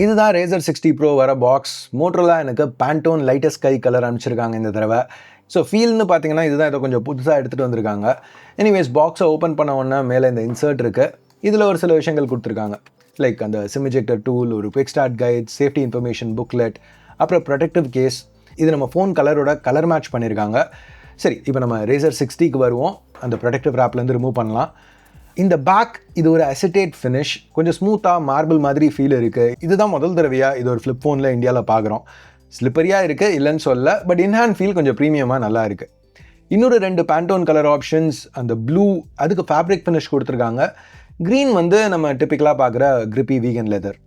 இதுதான் Razr sixty pro வர box மோட்டரெலாம் எனக்கு பேண்டோன் லைட்டஸ்ட் ஸ்கை கலர் அனுப்பிச்சிருக்காங்க இந்த தடவை. ஸோ ஃபீல்னு பார்த்தீங்கன்னா இதுதான் இதை கொஞ்சம் புதுசாக எடுத்துகிட்டு வந்திருக்காங்க. எனிவேஸ் பாக்ஸை ஓப்பன் பண்ண உடனே மேலே இந்த இன்சர்ட் இருக்குது இதில் ஒரு சில விஷயங்கள் கொடுத்துருக்காங்க. லைக் அந்த சிமிஜெக்டர் டூல் ஒரு quick start guide safety information booklet அப்புறம் ப்ரொடெக்டிவ் கேஸ் இது நம்ம ஃபோன் கலரோட கலர் மேட்ச் பண்ணியிருக்காங்க சரி இப்போ நம்ம ரேசர் சிக்ஸ்டிக்கு வருவோம். அந்த ப்ரொடெக்டிவ் ரேப்லேருந்து ரிமூவ் பண்ணலாம். இந்த பேக் இது ஒரு அசிட்டேட் ஃபினிஷ் கொஞ்சம் ஸ்மூத்தாக மார்பிள் மாதிரி ஃபீல் இருக்குது இதுதான் முதல் தடவையாக இது ஒரு ஃப்ளிப் ஃபோனில் இந்தியாவில் பார்க்குறோம் ஸ்லிப்பரியாக இருக்குது இல்லைன்னு சொல்ல பட் இன்ஹேண்ட் ஃபீல் கொஞ்சம் ப்ரீமியமாக நல்லா இருக்குது இன்னொரு ரெண்டு பேண்டோன் கலர் ஆப்ஷன்ஸ் அந்த ப்ளூ அதுக்கு ஃபேப்ரிக் ஃபினிஷ் கொடுத்துருக்காங்க. க்ரீன் வந்து நம்ம டிப்பிக்கலாக பார்க்குற கிரிப்பி வீகன் லெதர்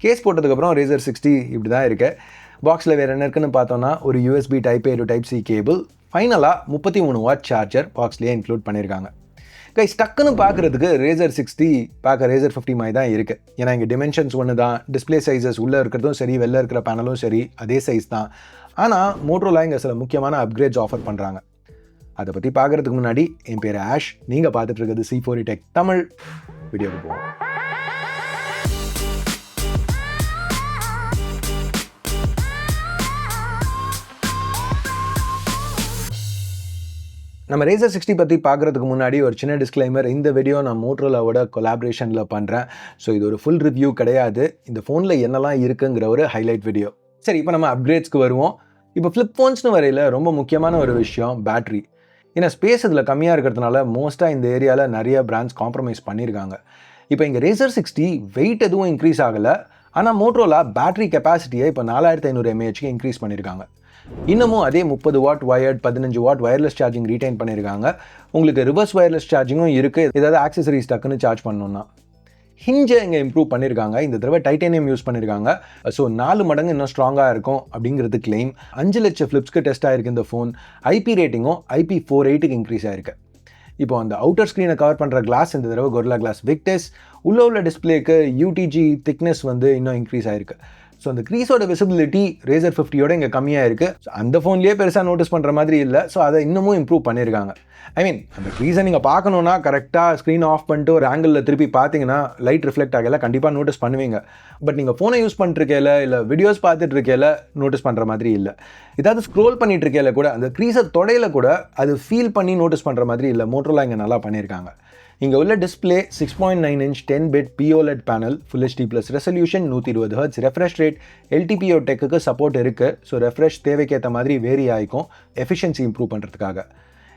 கேஸ் போட்டதுக்கப்புறம் ரேசர் சிக்ஸ்டி இப்படி தான் இருக்குது பாக்ஸில் வேறு என்ன இருக்குன்னு பார்த்தோன்னா ஒரு USB type A to type C cable ஃபைனலாக முப்பத்தி மூணு வாட் சார்ஜர் பாக்ஸ்லேயே இன்க்ளூட் பண்ணியிருக்காங்க கைஸ் டக்குன்னு பார்க்குறதுக்கு ரேசர் சிக்ஸ்டி பார்க்க ரேசர் ஃபிஃப்டி மாதிரி தான் இருக்குது ஏன்னா இங்கே டிமென்ஷன்ஸ் ஒன்று தான் டிஸ்பிளே சைஸஸ் உள்ளே இருக்கிறதும் சரி வெளில இருக்கிற பேனலும் சரி அதே சைஸ் தான். ஆனால் மோட்ரோலா இங்கே சில முக்கியமான அப்கிரேட்ஸ் ஆஃபர் பண்ணுறாங்க அதை பற்றி பார்க்குறதுக்கு முன்னாடி என் பேர் ஆஷ் நீங்கள் பார்த்துட்டு இருக்கிறது சி ஃபோரி டெக் தமிழ். வீடியோக்கு போவோம். நம்ம ரேசர் சிக்ஸ்டி பற்றி பார்க்குறதுக்கு முன்னாடி ஒரு சின்ன டிஸ்க்ளைமர் இந்த வீடியோ நான் மோட்ரோலாவோட கொலாபரேஷனில் பண்ணுறேன் ஸோ இது ஒரு ஃபுல் ரிவ்யூ கிடையாது. இந்த ஃபோனில் என்னெல்லாம் இருக்குங்கிற ஒரு ஹைலைட் வீடியோ சரி இப்போ நம்ம அப்கிரேட்ஸ்க்கு வருவோம். இப்போ ஃப்ளிப் ஃபோன்ஸ்னு வரையில் ரொம்ப முக்கியமான ஒரு விஷயம் பேட்ரி ஏன்னா ஸ்பேஸ் இதில் கம்மியாக இருக்கிறதுனால மோஸ்ட்டாக இந்த ஏரியாவில் நிறைய பிராண்ட்ஸ் காம்ப்ரமைஸ் பண்ணியிருக்காங்க இப்போ இங்கே ரேசர் சிக்ஸ்டி வெயிட் எதுவும் இன்க்ரீஸ் ஆகலை. ஆனால் மோட்ரோலா பேட்டரி கெப்பாசிட்டியை இப்போ நாலாயிரத்தி ஐநூறு எம்ஏஹெச்க்கு இன்க்ரீஸ் பண்ணியிருக்காங்க இன்னமும் அதே முப்பது வாட் வயர்ட் பதினஞ்சு வாட் வயர்லெஸ் சார்ஜிங் ரீட்டைன் பண்ணியிருக்காங்க. உங்களுக்கு ரிவர்ஸ் வயர்லெஸ் சார்ஜிங்கும் இருக்குது ஏதாவது ஆக்சசரிஸ் டக்குன்னு சார்ஜ் பண்ணணும்னா. ஹிஞ்சை இங்கே இம்ப்ரூவ் பண்ணியிருக்காங்க. இந்த தடவை டைட்டேனியம் யூஸ் பண்ணியிருக்காங்க. ஸோ நாலு மடங்கு இன்னும் ஸ்ட்ராங்காக இருக்கும் அப்படிங்கிறது கிளைம் அஞ்சு லட்சம் ஃப்ளிப்ஸ்க்கு டெஸ்ட் ஆகிருக்கு இந்த ஃபோன் ஐபி ரேட்டிங்கும் ஐபி ஃபோர் எயிட்டுக்கு இன்க்ரீஸ் ஆயிருக்கு. இப்போ அந்த அவுட்டர் ஸ்க்ரீனை கவர் பண்ணுற கிளாஸ் இந்த தடவை கொர்லா கிளாஸ் விக்டஸ் உள்ள உள்ள டிஸ்பிளேக்கு யூடிஜி திக்னஸ் வந்து இன்னும் இன்க்ரீஸ் ஆயிருக்கு. ஸோ அந்த க்ரீஸோட விசிபிலிட்டி ரேசர் ஃபிஃப்டியோட இங்கே கம்மியாக இருக்குது ஸோ அந்த ஃபோன்லேயே பெருசாக நோட்டீஸ் பண்ணுற மாதிரி இல்லை. ஸோ அதை இன்னமும் இம்ப்ரூவ் பண்ணியிருக்காங்க ஐ மீன் அந்த க்ரீஸை நீங்கள் பார்க்கணுன்னா கரெக்டாக ஸ்க்ரீன் ஆஃப் பண்ணிட்டு ஒரு ஆங்கிளில் திருப்பி பார்த்தீங்கன்னா லைட் ரிஃப்ளெக்ட் ஆகல கண்டிப்பாக நோட்டீஸ் பண்ணுவீங்க. பட் நீங்கள் ஃபோனை யூஸ் பண்ணிருக்கையில இல்லை வீடியோஸ் பார்த்துட்டு இருக்கையில நோட்டீஸ் பண்ணுற மாதிரி இல்லை. ஏதாவது ஸ்க்ரோல் பண்ணிட்டு இருக்கையில கூட அந்த க்ரீஸை தொடையில கூட அது ஃபீல் பண்ணி நோட்டீஸ் பண்ணுற மாதிரி இல்லை. மோட்டரில் இங்கே நல்லா பண்ணியிருக்காங்க இங்கே உள்ள display six point nine inch ten bit pOLED panel full HD plus resolution நூற்றி இருபது ஹர்ட்ஸ் ரெஃப்ரெஷ் ரேட் எல்டிபிஓ டெக்குக்கு சப்போர்ட் இருக்குது ஸோ ரெஃப்ரெஷ் தேவைக்கேற்ற மாதிரி வேரி ஆகிக்கும் எஃபிஷியன்சி இம்ப்ரூவ் பண்ணுறதுக்காக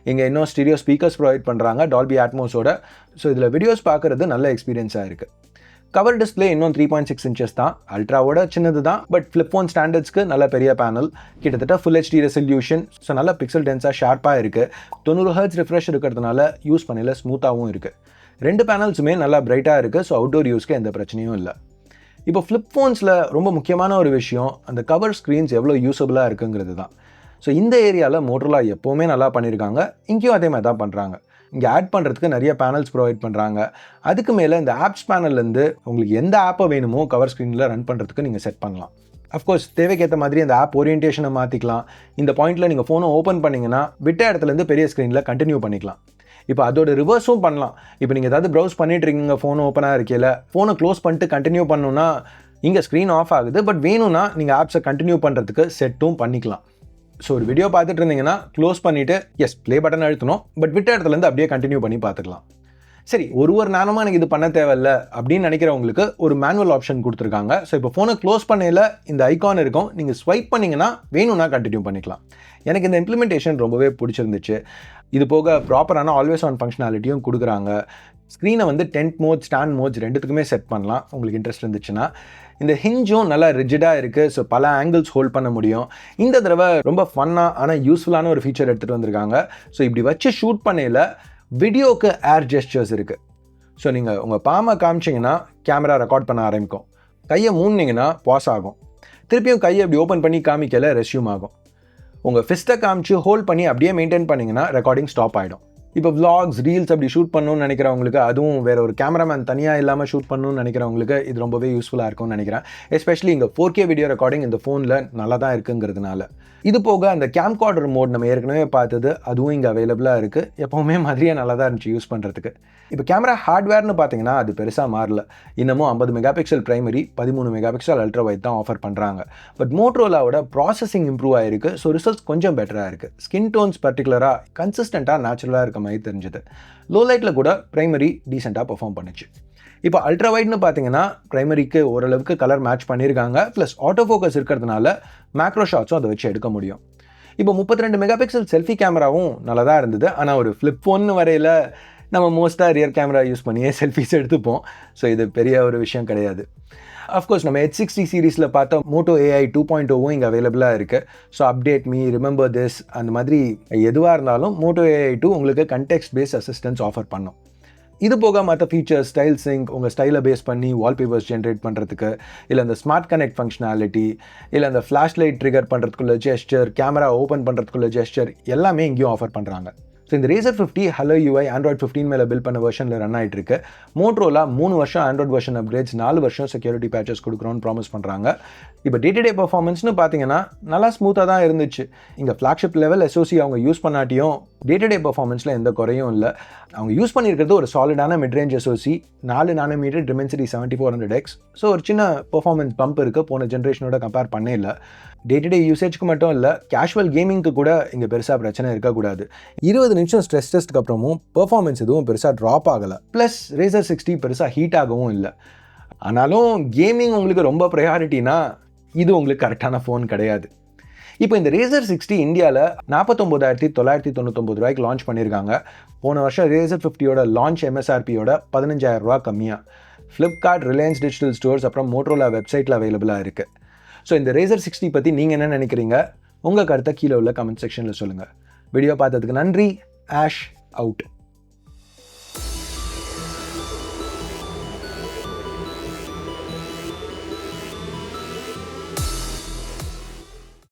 இங்கே இன்னும் ஸ்டீரியோ ஸ்பீக்கர்ஸ் ப்ரொவைட் பண்ணுறாங்க டால்பி ஆட்மோஸோட ஸோ இதில் வீடியோஸ் பார்க்குறது நல்ல எக்ஸ்பீரியன்ஸாக இருக்குது கவர் டிஸ்பிளே இன்னும் த்ரீ பாயிண்ட் சிக்ஸ் இன்ச்சஸ் தான். அல்ட்ராவோட சின்னது தான். பட் ஃப்ளிப் ஃபோன் ஸ்டாண்டர்ட்ஸ்க்கு நல்ல பெரிய பேனல் கிட்டத்தட்ட ஃபுல் ஹெச்டி ரெசல்யூஷன் ஸோ நல்ல பிக்சல் டென்ஸாக ஷார்ப்பாக இருக்குது தொண்ணூறு ஹர்ட்ஸ் ரிஃப்ரெஷ் இருக்கிறதுனால யூஸ் பண்ணல ஸ்மூத்தாகவும் இருக்குது ரெண்டு பேனல்ஸுமே நல்லா பிரைட்டாக இருக்குது ஸோ அவுட்டோர் யூஸ்க்கு எந்த பிரச்சனையும் இல்லை. இப்போ ஃப்ளிப் ஃபோன்ஸில் ரொம்ப முக்கியமான ஒரு விஷயம் அந்த கவர் ஸ்க்ரீன்ஸ் எவ்வளோ யூஸபுளாக இருக்குங்கிறது தான். ஸோ இந்த ஏரியாவில் மோட்டரோலா எப்போவுமே நல்லா பண்ணியிருக்காங்க இங்கேயும் அதே மாதிரி தான் பண்ணுறாங்க இங்கே ஆட் பண்ணுறதுக்கு நிறைய பேனல்ஸ் ப்ரொவைட் பண்ணுறாங்க அதுக்கு மேலே இந்த ஆப்ஸ் பேனல்லேருந்து உங்களுக்கு எந்த ஆப்பை வேணுமோ கவர் ஸ்க்ரீனில் ரன் பண்ணுறதுக்கு நீங்கள் செட் பண்ணலாம். அஃப்கோர்ஸ் தேவைக்கேற்ற மாதிரி அந்த ஆப் ஓரியன்டேஷனை மாற்றிக்கலாம் இந்த பாயிண்ட்டில் நீங்கள் ஃபோனை ஓப்பன் பண்ணிங்கன்னா விட்ட இடத்துலேருந்து பெரிய ஸ்க்ரீனில் கண்டினியூ பண்ணிக்கலாம். இப்போ அதோட ரிவர்ஸும் பண்ணலாம். இப்போ நீங்கள் ஏதாவது ப்ரௌஸ் பண்ணிட்டு இருக்கீங்க ஃபோன் ஓப்பனாக இருக்கையில் ஃபோனை க்ளோஸ் பண்ணிட்டு கண்டினியூ பண்ணணுன்னா இங்கே ஸ்க்ரீன் ஆஃப் ஆகுது. பட் வேணும்னா நீங்கள் ஆப்ஸை கண்டினியூ பண்ணுறதுக்கு செட்டும் பண்ணிக்கலாம். ஸோ ஒரு வீடியோ பார்த்துட்டு இருந்தீங்கன்னா க்ளோஸ் பண்ணிவிட்டு எஸ் ப்ளே பட்டன் அழுத்தணும். பட் விட்ட இடத்துலேருந்து அப்படியே கண்டினியூ பண்ணி பார்த்துக்கலாம். சரி ஒரு ஒரு நேரமாக எனக்கு இது பண்ண தேவையில்ல அப்படின்னு நினைக்கிறவங்களுக்கு ஒரு மேனுவல் ஆப்ஷன் கொடுத்துருக்காங்க. ஸோ இப்போ ஃபோனை க்ளோஸ் பண்ணையில் இந்த ஐகான் இருக்கும். நீங்கள் ஸ்வைப் பண்ணிங்கன்னா வேணும்னா கண்டினியூ பண்ணிக்கலாம். எனக்கு இந்த இம்ப்ளிமெண்டேஷன் ரொம்பவே பிடிச்சிருந்துச்சு. இது போக ப்ராப்பரான ஆல்வேஸ் ஆன் ஃபங்க்ஷனாலிட்டியும் கொடுக்குறாங்க. ஸ்க்ரீனை வந்து டென்ட் மோட் ஸ்டாண்ட் மோட்ஸ் ரெண்டுத்துக்குமே செட் பண்ணலாம். உங்களுக்கு இன்ட்ரெஸ்ட் இருந்துச்சுன்னா. இந்த ஹிஞ்சும் நல்லா ரிஜிடாக இருக்குது ஸோ பல ஆங்கிள்ஸ் ஹோல்ட் பண்ண முடியும். இந்த தடவை ரொம்ப ஃபன்னாக ஆனால் யூஸ்ஃபுல்லான ஒரு ஃபீச்சர் எடுத்துகிட்டு வந்திருக்காங்க. ஸோ இப்படி வச்சு ஷூட் பண்ணையில் வீடியோக்கு ஏர் ஜெஸ்டர்ஸ் இருக்குது ஸோ நீங்கள் உங்கள் பாமை காமிச்சிங்கன்னா கேமரா ரெக்கார்ட் பண்ண ஆரம்பிக்கும். கையை மூணுனிங்கன்னா பாஸ் ஆகும். திருப்பியும் கையை அப்படி ஓப்பன் பண்ணி காமிக்கல ரெஸ்யூம் ஆகும். உங்கள் ஃபிஸ்ட்டை காமிச்சு ஹோல்ட் பண்ணி அப்படியே மெயின்டைன் பண்ணிங்கன்னா ரெக்கார்டிங் ஸ்டாப் ஆகிடும் இப்போ விளாக்ஸ் ரீல்ஸ் அப்படி ஷூட் பண்ணணும்னு நினைக்கிறவங்களுக்கு அதுவும் வேற ஒரு கேமராமேன் தனியாக இல்லாமல் ஷூட் பண்ணணும்னு நினைக்கிறவங்களுக்கு இது ரொம்பவே யூஸ்ஃபுல்லாக இருக்கும்னு நினைக்கிறேன். எஸ்பெஷலி இங்கே ஃபோர் கே வீடியோ ரெக்கார்டிங் இந்த ஃபோனில் நல்லா தான் இருக்குங்கிறதுனால. இது போக அந்த கேம்கார்டர் மோட் நம்ம ஏற்கனவே பார்த்தது அதுவும் இங்கே அவைலபிளாக இருக்குது எப்போவுமே மாதிரியே நல்லா தான் இருந்துச்சு யூஸ் பண்ணுறதுக்கு இப்போ கேமரா ஹார்ட்வேர்னு பார்த்தீங்கன்னா அது பெருசாக மாறல. இன்னமும் ஐம்பது மெகா பிக்சல் பிரைமரி பதிமூணு மெகா பிக்சல் அல்ட்ரா வைட் தான் ஆஃபர் பண்ணுறாங்க பட் மோட்ரோலாவோட ப்ராசஸிங் இம்ப்ரூவ் ஆகிருக்கு ஸோ ரிசல்ட்ஸ் கொஞ்சம் பெட்டராக இருக்குது ஸ்கின் டோன்ஸ் பர்டிகுலராக கன்சிஸ்டண்ட்டாக நேச்சுரலாக இருக்க மாதிரி தெரிஞ்சுது. லோ லைட்டில் கூட ப்ரைமரி டீசெண்டாக பர்ஃபார்ம் பண்ணுச்சு. இப்போ அல்ட்ரா வைட்னு பார்த்தீங்கன்னா ப்ரைமரிக்கு ஓரளவுக்கு கலர் மேட்ச் பண்ணியிருக்காங்க ப்ளஸ் ஆட்டோ ஃபோக்கஸ் இருக்கிறதுனால மேக்ரோ ஷாட்ஸும் அதை வச்சு எடுக்க முடியும். இப்போ முப்பத்தி ரெண்டு மெகா பிக்சல் செல்ஃபி கேமராவும் நல்லா தான் இருந்தது. ஆனால் ஒரு ஃப்ளிப்ஃபோன்னு வரையில் நம்ம மோஸ்ட்டாக ரியர் கேமரா யூஸ் பண்ணியே செல்ஃபிஸ் எடுத்துப்போம். ஸோ இது பெரிய ஒரு விஷயம் கிடையாது. அஃப்கோர்ஸ் நம்ம ஹெச் சிக்ஸ்டி சீரீஸில் பார்த்தா மோட்டோ ஏஐ டூ பாயிண்ட் ஓவும் இங்கே அவைலபிளாக இருக்குது so update me remember this அந்த மாதிரி எதுவாக இருந்தாலும் மோட்டோ ஏஐ டூ உங்களுக்கு கண்டெக்ட் பேஸ் அசிஸ்டன்ஸ் ஆஃபர் பண்ணும். இது போக மற்ற ஃபீச்சர்ஸ் ஸ்டைல் சிங்க் உங்கள் ஸ்டைலை பேஸ் பண்ணி வால்பேப்பர்ஸ் ஜென்ரேட் பண்ணுறதுக்கு இல்லை இந்த ஸ்மார்ட் கனெக்ட் ஃபங்க்ஷனாலிட்டி இல்லை அந்த ஃப்ளாஷ் லைட் ட்ரிகர் பண்ணுறதுக்குள்ள ஜெஸ்டர் கேமரா ஓப்பன் பண்ணுறதுக்குள்ள ஜெஸ்டர் எல்லாமே இங்கேயும் ஆஃபர் பண்ணுறாங்க ஸோ இந்த Razr fifty hello UI Android fifteen மேலே பில் பண்ண வெர்ஷனில் ரன் ஆகிட்டு இருக்கு மோட்ரோலா மூணு வருஷம் ஆண்ட்ராய்ட் வெர்ஷன் அப்கிரேட்ஸ் நாலு வருஷம் செக்யூரிட்டி பேச்சஸ் கொடுக்குறோன்னு ப்ராமிஸ் பண்ணுறாங்க இப்போ டே டு டே பர்ஃபார்மன்ஸ்னு பார்த்தீங்கன்னா நல்லா ஸ்மூத்தாக தான் இருந்துச்சு. இங்கே ஃப்ளாக்ஷிப் லெவல் எஸ்ஓசி அவங்க யூஸ் பண்ணாட்டியும் டே டு டே பர்ஃபார்மன்ஸில் எந்த குறையும் இல்லை. அவங்க யூஸ் பண்ணியிருக்கிறது ஒரு சாலிடான மிட்ரேஞ்ச் எஸ்ஓசி நாலு nanometre Dimensity seventy four hundred X so ஒரு சின்ன பர்ஃபார்மன்ஸ் பம்ப் இருக்குது போன ஜென்ரேஷனோட கம்பேர் பண்ணே இல்லை டே டு டே யூசேஜ்க்கு மட்டும் இல்லை கேஷுவல் கேமிங்க்கு கூட இங்கே பெருசாக பிரச்சனை இருக்கக்கூடாது. இருபது நிமிஷம் ஸ்ட்ரெஸ் டெஸ்ட்க்கு அப்புறமும் பெர்ஃபார்மன்ஸ் எதுவும் பெருசாக ட்ராப் ஆகலை. ப்ளஸ் ரேசர் சிக்ஸ்டி பெருசாக ஹீட் ஆகவும் இல்லை. ஆனாலும் கேமிங் உங்களுக்கு ரொம்ப ப்ரையாரிட்டினா இது உங்களுக்கு கரெக்டான ஃபோன் கிடையாது. இப்போ இந்த ரேசர் சிக்ஸ்டி இந்தியாவில் நாற்பத்தொம்போதாயிரத்தி தொள்ளாயிரத்தி தொண்ணூத்தொம்பது ரூபாய்க்கு லான்ச் பண்ணியிருக்காங்க. போன வருஷம் ரேசர் ஃபிஃப்டியோட லான்ச் எம்எஸ்ஆர்பியோட பதினஞ்சாயிரம் ரூபா கம்மியாக ஃப்ளிப்கார்ட் ரிலையன்ஸ் டிஜிட்டல் ஸ்டோர்ஸ் அப்புறம் மோட்ரோலா வெப்சைட்டில் அவைலபிளாக இருக்குது ஸோ இந்த ரேசர் சிக்ஸ்டி பற்றி நீங்கள் என்ன நினைக்கிறீங்க? உங்கள் கருத்தை கீழே உள்ள கமெண்ட் செக்ஷனில் சொல்லுங்கள் வீடியோ பார்த்ததுக்கு நன்றி. Ash out